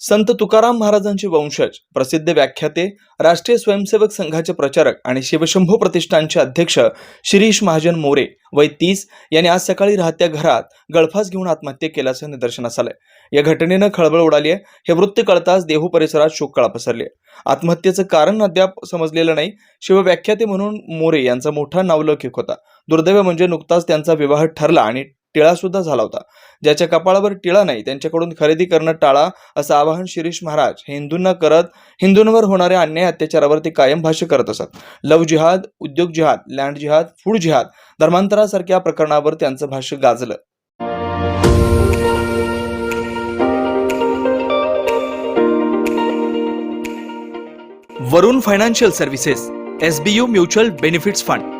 संत तुकाराम महाराजांचे वंशज प्रसिद्ध व्याख्याते राष्ट्रीय स्वयंसेवक संघाचे प्रचारक आणि शिवशंभू प्रतिष्ठानचे अध्यक्ष शिरीष महाजन मोरे वय तीस यांनी आज सकाळी राहत्या घरात गळफास घेऊन आत्महत्या केल्याचं निदर्शनास आलंय. या घटनेनं खळबळ उडाली आहे हे वृत्त कळताच देहू परिसरात शोककळा पसरली आत्महत्येचं कारण अद्याप समजलेलं नाही शिवव्याख्याते म्हणून मोरे यांचा मोठा नावलौकिक होता. दुर्दैव म्हणजे नुकताच त्यांचा विवाह ठरला आणि टिळा सुद्धा झाला होता. ज्याच्या कपाळावर टिळा नाही त्यांच्याकडून खरेदी करणं टाळा असं आवाहन शिरीष महाराज. हे हिंदूंना करत हिंदूंवर होणाऱ्या अन्याय अत्याचारावर ते कायम भाष्य करत असत. लव जिहाद उद्योग जिहाद लँड जिहाद फूड जिहाद धर्मांतरासारख्या प्रकरणावर त्यांचं भाष्य गाजलं. Varun financial services SBU mutual benefits fund.